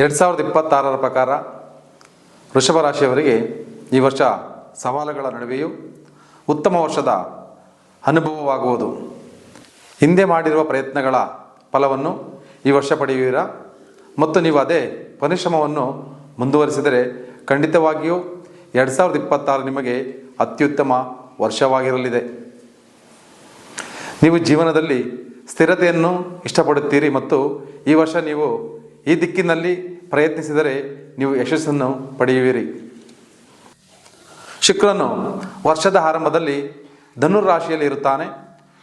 ಎರಡು ಸಾವಿರದ ಇಪ್ಪತ್ತಾರರ ಪ್ರಕಾರ ವೃಷಭ ರಾಶಿಯವರಿಗೆ ಈ ವರ್ಷ ಸವಾಲುಗಳ ನಡುವೆಯೂ ಉತ್ತಮ ವರ್ಷದ ಅನುಭವವಾಗುವುದು. ಹಿಂದೆ ಮಾಡಿರುವ ಪ್ರಯತ್ನಗಳ ಫಲವನ್ನು ಈ ವರ್ಷ ಪಡೆಯುವಿರಾ? ಮತ್ತು ನೀವು ಅದೇ ಪರಿಶ್ರಮವನ್ನು ಮುಂದುವರಿಸಿದರೆ ಖಂಡಿತವಾಗಿಯೂ ಎರಡು ಸಾವಿರದ ಇಪ್ಪತ್ತಾರು ನಿಮಗೆ ಅತ್ಯುತ್ತಮ ವರ್ಷವಾಗಿರಲಿದೆ. ನೀವು ಜೀವನದಲ್ಲಿ ಸ್ಥಿರತೆಯನ್ನು ಇಷ್ಟಪಡುತ್ತೀರಿ ಮತ್ತು ಈ ವರ್ಷ ನೀವು ಈ ದಿಕ್ಕಿನಲ್ಲಿ ಪ್ರಯತ್ನಿಸಿದರೆ ನೀವು ಯಶಸ್ಸನ್ನು ಪಡೆಯುವಿರಿ. ಶುಕ್ರನು ವರ್ಷದ ಆರಂಭದಲ್ಲಿ ಧನುರ್ ರಾಶಿಯಲ್ಲಿ ಇರುತ್ತಾನೆ.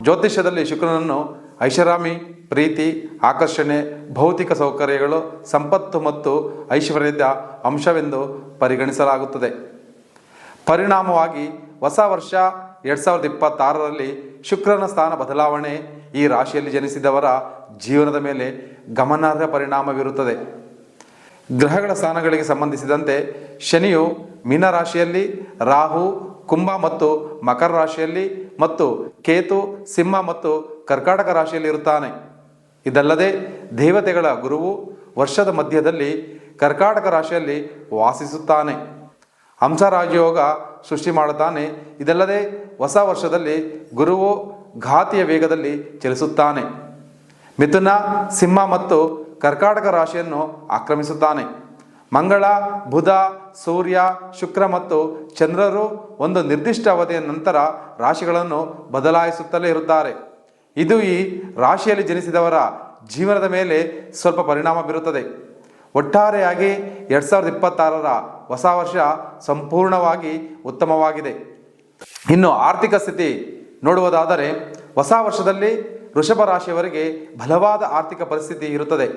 ಜ್ಯೋತಿಷ್ಯದಲ್ಲಿ ಶುಕ್ರನನ್ನು ಐಷಾರಾಮಿ, ಪ್ರೀತಿ, ಆಕರ್ಷಣೆ, ಭೌತಿಕ ಸೌಕರ್ಯಗಳು, ಸಂಪತ್ತು ಮತ್ತು ಐಶ್ವರ್ಯದ ಅಂಶವೆಂದು ಪರಿಗಣಿಸಲಾಗುತ್ತದೆ. ಪರಿಣಾಮವಾಗಿ ಹೊಸ ವರ್ಷ ಎರಡು ಸಾವಿರದ ಇಪ್ಪತ್ತಾರರಲ್ಲಿ ಶುಕ್ರನ ಸ್ಥಾನ ಬದಲಾವಣೆ ಈ ರಾಶಿಯಲ್ಲಿ ಜನಿಸಿದವರ ಜೀವನದ ಮೇಲೆ ಗಮನಾರ್ಹ ಪರಿಣಾಮ ಗ್ರಹಗಳ ಸ್ಥಾನಗಳಿಗೆ ಸಂಬಂಧಿಸಿದಂತೆ ಶನಿಯು ಮೀನ ರಾಶಿಯಲ್ಲಿ, ರಾಹು ಕುಂಭ ಮತ್ತು ಮಕರ ರಾಶಿಯಲ್ಲಿ ಮತ್ತು ಕೇತು ಸಿಂಹ ಮತ್ತು ಕರ್ಕಾಟಕ ರಾಶಿಯಲ್ಲಿ ಇರುತ್ತಾನೆ. ಇದಲ್ಲದೆ ದೇವತೆಗಳ ಗುರುವು ವರ್ಷದ ಮಧ್ಯದಲ್ಲಿ ಕರ್ಕಾಟಕ ರಾಶಿಯಲ್ಲಿ ವಾಸಿಸುತ್ತಾನೆ. ಹಂಸರಾಜಯೋಗ ಸೃಷ್ಟಿ ಮಾಡುತ್ತಾನೆ. ಇದಲ್ಲದೆ ಹೊಸ ವರ್ಷದಲ್ಲಿ ಗುರುವು ಘಾತಿಯ ವೇಗದಲ್ಲಿ ಚಲಿಸುತ್ತಾನೆ. ಮಿಥುನ, ಸಿಂಹ ಮತ್ತು ಕರ್ಕಾಟಕ ರಾಶಿಯನ್ನು ಆಕ್ರಮಿಸುತ್ತಾನೆ. ಮಂಗಳ, ಬುಧ, ಸೂರ್ಯ, ಶುಕ್ರ ಮತ್ತು ಚಂದ್ರರು ಒಂದು ನಿರ್ದಿಷ್ಟ ಅವಧಿಯ ನಂತರ ರಾಶಿಗಳನ್ನು ಬದಲಾಯಿಸುತ್ತಲೇ ಇರುತ್ತಾರೆ. ಇದು ಈ ರಾಶಿಯಲ್ಲಿ ಜನಿಸಿದವರ ಜೀವನದ ಮೇಲೆ ಸ್ವಲ್ಪ ಪರಿಣಾಮ ಬೀರುತ್ತದೆ. ಒಟ್ಟಾರೆಯಾಗಿ ಎರಡು ಸಾವಿರದ ಇಪ್ಪತ್ತಾರರ ಹೊಸ ವರ್ಷ ಸಂಪೂರ್ಣವಾಗಿ ಉತ್ತಮವಾಗಿದೆ. ಇನ್ನು ಆರ್ಥಿಕ ಸ್ಥಿತಿ ನೋಡುವುದಾದರೆ ಹೊಸ ವರ್ಷದಲ್ಲಿ ವೃಷಭ ರಾಶಿಯವರಿಗೆ ಬಲವಾದ ಆರ್ಥಿಕ ಪರಿಸ್ಥಿತಿ ಇರುತ್ತದೆ.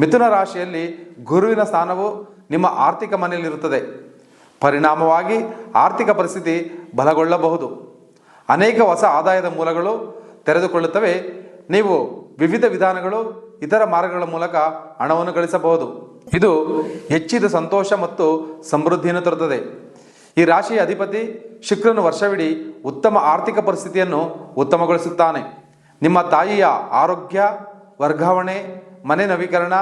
ಮಿಥುನ ರಾಶಿಯಲ್ಲಿ ಗುರುವಿನ ಸ್ಥಾನವು ನಿಮ್ಮ ಆರ್ಥಿಕ ಮನೆಯಲ್ಲಿರುತ್ತದೆ. ಪರಿಣಾಮವಾಗಿ ಆರ್ಥಿಕ ಪರಿಸ್ಥಿತಿ ಬಲಗೊಳ್ಳಬಹುದು. ಅನೇಕ ಹೊಸ ಆದಾಯದ ಮೂಲಗಳು ತೆರೆದುಕೊಳ್ಳುತ್ತವೆ. ನೀವು ವಿವಿಧ ವಿಧಾನಗಳು, ಇತರ ಮಾರ್ಗಗಳ ಮೂಲಕ ಹಣವನ್ನು ಗಳಿಸಬಹುದು. ಇದು ಹೆಚ್ಚಿದ ಸಂತೋಷ ಮತ್ತು ಸಮೃದ್ಧಿಯನ್ನು ತರುತ್ತದೆ. ಈ ರಾಶಿಯ ಅಧಿಪತಿ ಶುಕ್ರನು ವರ್ಷವಿಡೀ ಉತ್ತಮ ಆರ್ಥಿಕ ಪರಿಸ್ಥಿತಿಯನ್ನು ಉತ್ತಮಗೊಳಿಸುತ್ತಾನೆ. ನಿಮ್ಮ ತಾಯಿಯ ಆರೋಗ್ಯ, ವರ್ಗಾವಣೆ, ಮನೆ ನವೀಕರಣ,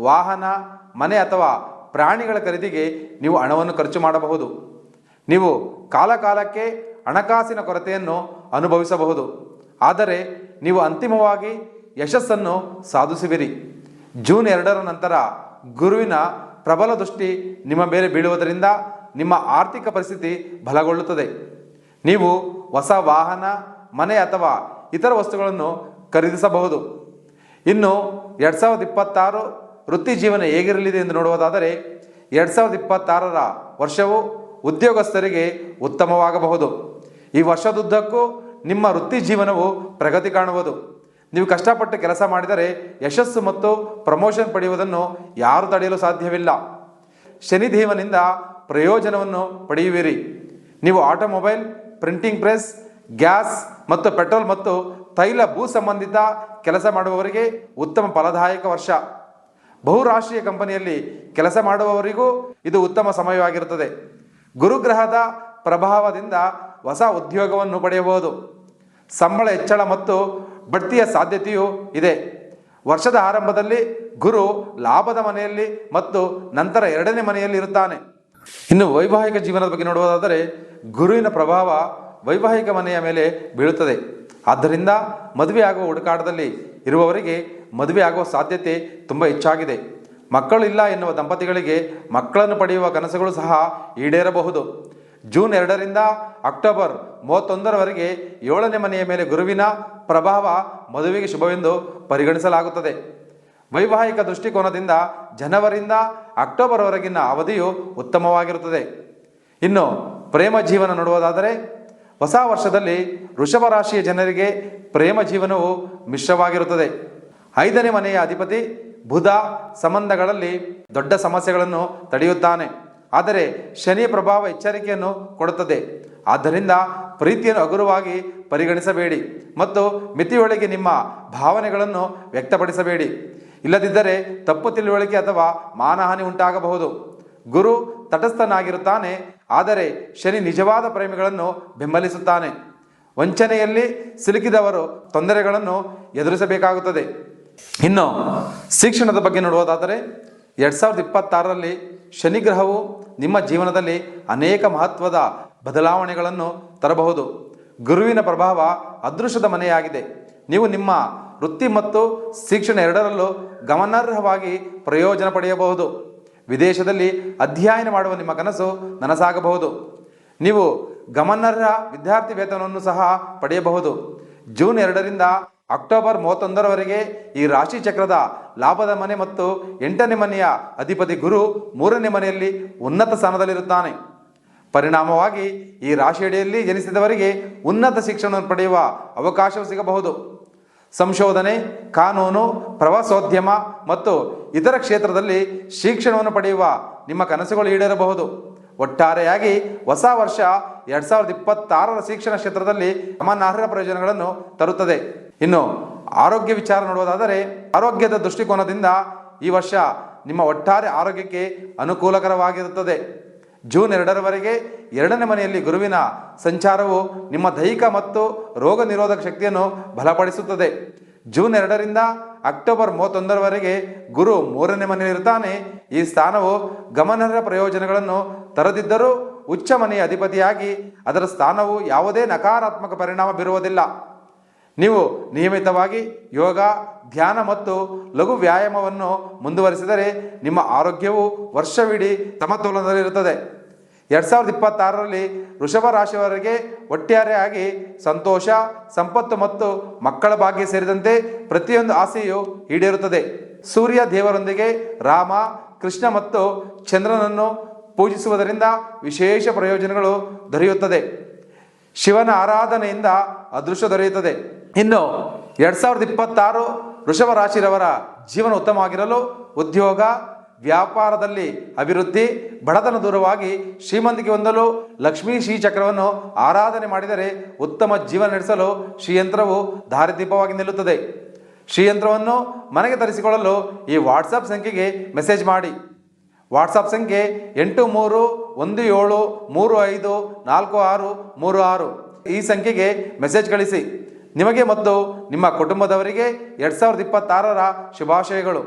ವಾಹನ, ಮನೆ ಅಥವಾ ಪ್ರಾಣಿಗಳ ಖರೀದಿಗೆ ನೀವು ಹಣವನ್ನು ಖರ್ಚು ಮಾಡಬಹುದು. ನೀವು ಕಾಲಕಾಲಕ್ಕೆ ಹಣಕಾಸಿನ ಕೊರತೆಯನ್ನು ಅನುಭವಿಸಬಹುದು. ಆದರೆ ನೀವು ಅಂತಿಮವಾಗಿ ಯಶಸ್ಸನ್ನು ಸಾಧಿಸುವಿರಿ. ಜೂನ್ ಎರಡರ ನಂತರ ಗುರುವಿನ ಪ್ರಬಲ ದೃಷ್ಟಿ ನಿಮ್ಮ ಮೇಲೆ ಬೀಳುವುದರಿಂದ ನಿಮ್ಮ ಆರ್ಥಿಕ ಪರಿಸ್ಥಿತಿ ಬಲಗೊಳ್ಳುತ್ತದೆ. ನೀವು ಹೊಸ ವಾಹನ, ಮನೆ ಅಥವಾ ಇತರ ವಸ್ತುಗಳನ್ನು ಖರೀದಿಸಬಹುದು. ಇನ್ನು ಎರಡು ಸಾವಿರದ ಇಪ್ಪತ್ತಾರು ವೃತ್ತಿ ಜೀವನ ಹೇಗಿರಲಿದೆ ಎಂದು ನೋಡುವುದಾದರೆ, ಎರಡು ಸಾವಿರದ ಇಪ್ಪತ್ತಾರರ ವರ್ಷವು ಉದ್ಯೋಗಸ್ಥರಿಗೆ ಉತ್ತಮವಾಗಬಹುದು. ಈ ವರ್ಷದುದ್ದಕ್ಕೂ ನಿಮ್ಮ ವೃತ್ತಿ ಜೀವನವು ಪ್ರಗತಿ ಕಾಣುವುದು. ನೀವು ಕಷ್ಟಪಟ್ಟು ಕೆಲಸ ಮಾಡಿದರೆ ಯಶಸ್ಸು ಮತ್ತು ಪ್ರಮೋಷನ್ ಪಡೆಯುವುದನ್ನು ಯಾರು ತಡೆಯಲು ಸಾಧ್ಯವಿಲ್ಲ. ಶನಿದೇವನಿಂದ ಪ್ರಯೋಜನವನ್ನು ಪಡೆಯುವಿರಿ. ನೀವು ಆಟೋಮೊಬೈಲ್, ಪ್ರಿಂಟಿಂಗ್ ಪ್ರೆಸ್, ಗ್ಯಾಸ್ ಮತ್ತು ಪೆಟ್ರೋಲ್ ಮತ್ತು ತೈಲ ಭೂ ಸಂಬಂಧಿತ ಕೆಲಸ ಮಾಡುವವರಿಗೆ ಉತ್ತಮ ಫಲದಾಯಕ ವರ್ಷ. ಬಹುರಾಷ್ಟ್ರೀಯ ಕಂಪನಿಯಲ್ಲಿ ಕೆಲಸ ಮಾಡುವವರಿಗೂ ಇದು ಉತ್ತಮ ಸಮಯವಾಗಿರುತ್ತದೆ. ಗುರುಗ್ರಹದ ಪ್ರಭಾವದಿಂದ ಹೊಸ ಉದ್ಯೋಗವನ್ನು ಪಡೆಯಬಹುದು. ಸಂಬಳ ಹೆಚ್ಚಳ ಮತ್ತು ಬಡ್ತಿಯ ಸಾಧ್ಯತೆಯೂ ಇದೆ. ವರ್ಷದ ಆರಂಭದಲ್ಲಿ ಗುರು ಲಾಭದ ಮನೆಯಲ್ಲಿ ಮತ್ತು ನಂತರ ಎರಡನೇ ಮನೆಯಲ್ಲಿ ಇರುತ್ತಾನೆ. ಇನ್ನು ವೈವಾಹಿಕ ಜೀವನದ ಬಗ್ಗೆ ನೋಡುವುದಾದರೆ ಗುರುವಿನ ಪ್ರಭಾವ ವೈವಾಹಿಕ ಮನೆಯ ಮೇಲೆ ಬೀಳುತ್ತದೆ. ಆದ್ದರಿಂದ ಮದುವೆ ಆಗುವ ಹುಡುಕಾಟದಲ್ಲಿ ಇರುವವರಿಗೆ ಮದುವೆ ಆಗುವ ಸಾಧ್ಯತೆ ತುಂಬ ಹೆಚ್ಚಾಗಿದೆ. ಮಕ್ಕಳು ಇಲ್ಲ ಎನ್ನುವ ದಂಪತಿಗಳಿಗೆ ಮಕ್ಕಳನ್ನು ಪಡೆಯುವ ಕನಸುಗಳು ಸಹ ಈಡೇರಬಹುದು. ಜೂನ್ ಎರಡರಿಂದ ಅಕ್ಟೋಬರ್ ಮೂವತ್ತೊಂದರವರೆಗೆ ಏಳನೇ ಮನೆಯ ಮೇಲೆ ಗುರುವಿನ ಪ್ರಭಾವ ಮದುವೆಗೆ ಶುಭವೆಂದು ಪರಿಗಣಿಸಲಾಗುತ್ತದೆ. ವೈವಾಹಿಕ ದೃಷ್ಟಿಕೋನದಿಂದ ಜನವರಿಂದ ಅಕ್ಟೋಬರ್ವರೆಗಿನ ಅವಧಿಯು ಉತ್ತಮವಾಗಿರುತ್ತದೆ. ಇನ್ನು ಪ್ರೇಮ ಜೀವನ ನೋಡುವುದಾದರೆ, ಹೊಸ ವರ್ಷದಲ್ಲಿ ವೃಷಭ ರಾಶಿಯ ಜನರಿಗೆ ಪ್ರೇಮ ಜೀವನವು ಮಿಶ್ರವಾಗಿರುತ್ತದೆ. ಐದನೇ ಮನೆಯ ಅಧಿಪತಿ ಬುಧ ಸಂಬಂಧಗಳಲ್ಲಿ ದೊಡ್ಡ ಸಮಸ್ಯೆಗಳನ್ನು ತಡೆಯುತ್ತಾನೆ. ಆದರೆ ಶನಿ ಪ್ರಭಾವ ಎಚ್ಚರಿಕೆಯನ್ನು ಕೊಡುತ್ತದೆ. ಆದ್ದರಿಂದ ಪ್ರೀತಿಯನ್ನು ಹಗುರವಾಗಿ ಪರಿಗಣಿಸಬೇಡಿ ಮತ್ತು ಮಿತಿಯೊಳಗೆ ನಿಮ್ಮ ಭಾವನೆಗಳನ್ನು ವ್ಯಕ್ತಪಡಿಸಬೇಡಿ. ಇಲ್ಲದಿದ್ದರೆ ತಪ್ಪು ತಿಳುವಳಿಕೆ ಅಥವಾ ಮಾನಹಾನಿ ಉಂಟಾಗಬಹುದು. ಗುರು ತಟಸ್ಥನಾಗಿರುತ್ತಾನೆ, ಆದರೆ ಶನಿ ನಿಜವಾದ ಪ್ರೇಮಿಗಳನ್ನು ಬೆಂಬಲಿಸುತ್ತಾನೆ. ವಂಚನೆಯಲ್ಲಿ ಸಿಲುಕಿದವರು ತೊಂದರೆಗಳನ್ನು ಎದುರಿಸಬೇಕಾಗುತ್ತದೆ. ಇನ್ನು ಶಿಕ್ಷಣದ ಬಗ್ಗೆ ನೋಡುವುದಾದರೆ ಎರಡು ಸಾವಿರದ ಇಪ್ಪತ್ತಾರರಲ್ಲಿ ಶನಿ ಗ್ರಹವು ನಿಮ್ಮ ಜೀವನದಲ್ಲಿ ಅನೇಕ ಮಹತ್ವದ ಬದಲಾವಣೆಗಳನ್ನು ತರಬಹುದು. ಗುರುವಿನ ಪ್ರಭಾವ ಅದೃಶ್ಯದ ಮನೆಯಾಗಿದೆ. ನೀವು ನಿಮ್ಮ ವೃತ್ತಿ ಮತ್ತು ಶಿಕ್ಷಣ ಎರಡರಲ್ಲೂ ಗಮನಾರ್ಹವಾಗಿ ಪ್ರಯೋಜನ ಪಡೆಯಬಹುದು. ವಿದೇಶದಲ್ಲಿ ಅಧ್ಯಯನ ಮಾಡುವ ನಿಮ್ಮ ಕನಸು ನನಸಾಗಬಹುದು. ನೀವು ಗಮನಾರ್ಹ ವಿದ್ಯಾರ್ಥಿ ವೇತನವನ್ನು ಸಹ ಪಡೆಯಬಹುದು. ಜೂನ್ ಎರಡರಿಂದ ಅಕ್ಟೋಬರ್ ಮೂವತ್ತೊಂದರವರೆಗೆ ಈ ರಾಶಿ ಚಕ್ರದ ಲಾಭದ ಮನೆ ಮತ್ತು ಎಂಟನೇ ಮನೆಯ ಅಧಿಪತಿ ಗುರು ಮೂರನೇ ಮನೆಯಲ್ಲಿ ಉನ್ನತ ಸ್ಥಾನದಲ್ಲಿರುತ್ತಾನೆ. ಪರಿಣಾಮವಾಗಿ ಈ ರಾಶಿಯಡಿಯಲ್ಲಿ ಜನಿಸಿದವರಿಗೆ ಉನ್ನತ ಶಿಕ್ಷಣವನ್ನು ಪಡೆಯುವ ಅವಕಾಶವು ಸಿಗಬಹುದು. ಸಂಶೋಧನೆ, ಕಾನೂನು, ಪ್ರವಾಸೋದ್ಯಮ ಮತ್ತು ಇತರ ಕ್ಷೇತ್ರದಲ್ಲಿ ಶಿಕ್ಷಣವನ್ನು ಪಡೆಯುವ ನಿಮ್ಮ ಕನಸುಗಳು ಈಡೇರಬಹುದು. ಒಟ್ಟಾರೆಯಾಗಿ ಹೊಸ ವರ್ಷ ಎರಡು ಸಾವಿರದ ಇಪ್ಪತ್ತಾರರ ಶಿಕ್ಷಣ ಕ್ಷೇತ್ರದಲ್ಲಿ ಗಮನಾರ್ಹ ಪ್ರಯೋಜನಗಳನ್ನು ತರುತ್ತದೆ. ಇನ್ನು ಆರೋಗ್ಯ ವಿಚಾರ ನೋಡುವುದಾದರೆ ಆರೋಗ್ಯದ ದೃಷ್ಟಿಕೋನದಿಂದ ಈ ವರ್ಷ ನಿಮ್ಮ ಒಟ್ಟಾರೆ ಆರೋಗ್ಯಕ್ಕೆ ಅನುಕೂಲಕರವಾಗಿರುತ್ತದೆ. ಜೂನ್ ಎರಡರವರೆಗೆ ಎರಡನೇ ಮನೆಯಲ್ಲಿ ಗುರುವಿನ ಸಂಚಾರವು ನಿಮ್ಮ ದೈಹಿಕ ಮತ್ತು ರೋಗ ನಿರೋಧಕ ಶಕ್ತಿಯನ್ನು ಬಲಪಡಿಸುತ್ತದೆ. ಜೂನ್ ಎರಡರಿಂದ ಅಕ್ಟೋಬರ್ ಮೂವತ್ತೊಂದರವರೆಗೆ ಗುರು ಮೂರನೇ ಮನೆಯಲ್ಲಿರುತ್ತಾನೆ. ಈ ಸ್ಥಾನವು ಗಮನಾರ್ಹ ಪ್ರಯೋಜನಗಳನ್ನು ತರದಿದ್ದರೂ ಉಚ್ಚ ಮನೆಯ ಅಧಿಪತಿಯಾಗಿ ಅದರ ಸ್ಥಾನವು ಯಾವುದೇ ನಕಾರಾತ್ಮಕ ಪರಿಣಾಮ ಬೀರುವುದಿಲ್ಲ. ನೀವು ನಿಯಮಿತವಾಗಿ ಯೋಗ, ಧ್ಯಾನ ಮತ್ತು ಲಘು ವ್ಯಾಯಾಮವನ್ನು ಮುಂದುವರಿಸಿದರೆ ನಿಮ್ಮ ಆರೋಗ್ಯವು ವರ್ಷವಿಡೀ ಸಮತೋಲನದಲ್ಲಿರುತ್ತದೆ ಎರಡು ಸಾವಿರದ ಇಪ್ಪತ್ತಾರರಲ್ಲಿ ವೃಷಭ ರಾಶಿಯವರಿಗೆ ಒಟ್ಟಾರೆಯಾಗಿ ಸಂತೋಷ, ಸಂಪತ್ತು ಮತ್ತು ಮಕ್ಕಳ ಭಾಗ್ಯ ಸೇರಿದಂತೆ ಪ್ರತಿಯೊಂದು ಆಸೆಯು ಈಡೇರುತ್ತದೆ. ಸೂರ್ಯ ದೇವರೊಂದಿಗೆ ರಾಮ, ಕೃಷ್ಣ ಮತ್ತು ಚಂದ್ರನನ್ನು ಪೂಜಿಸುವುದರಿಂದ ವಿಶೇಷ ಪ್ರಯೋಜನಗಳು ದೊರೆಯುತ್ತದೆ. ಶಿವನ ಆರಾಧನೆಯಿಂದ ಅದೃಶ್ಯ ದೊರೆಯುತ್ತದೆ. ಇನ್ನು ಎರಡ್ ಸಾವಿರದ ಇಪ್ಪತ್ತಾರು ವೃಷಭ ರಾಶಿರವರ ಜೀವನ ಉತ್ತಮವಾಗಿರಲು ಉದ್ಯೋಗ, ವ್ಯಾಪಾರದಲ್ಲಿ ಅಭಿವೃದ್ಧಿ, ಬಡತನ ದೂರವಾಗಿ ಶ್ರೀಮಂತಿಕೆ ಹೊಂದಲು ಲಕ್ಷ್ಮೀ ಶ್ರೀ ಚಕ್ರವನ್ನು ಆರಾಧನೆ ಮಾಡಿದರೆ ಉತ್ತಮ ಜೀವನ ನಡೆಸಲು ಶ್ರೀಯಂತ್ರವು ದಾರಿದೀಪವಾಗಿ ನಿಲ್ಲುತ್ತದೆ. ಶ್ರೀಯಂತ್ರವನ್ನು ಮನೆಗೆ ತರಿಸಿಕೊಳ್ಳಲು ಈ ವಾಟ್ಸಪ್ ಸಂಖ್ಯೆಗೆ ಮೆಸೇಜ್ ಮಾಡಿ. ವಾಟ್ಸಪ್ ಸಂಖ್ಯೆ ಎಂಟು ಮೂರು ಒಂದು ಏಳು, ಮೂರು ಐದು, ನಾಲ್ಕು ಆರು, ಮೂರು ಆರು. ಈ ಸಂಖ್ಯೆಗೆ ಮೆಸೇಜ್ ಕಳಿಸಿ. ನಿಮಗೆ ಮತ್ತು ನಿಮ್ಮ ಕುಟುಂಬದವರಿಗೆ ಎರಡು ಸಾವಿರದ ಇಪ್ಪತ್ತಾರರ ಶುಭಾಶಯಗಳು.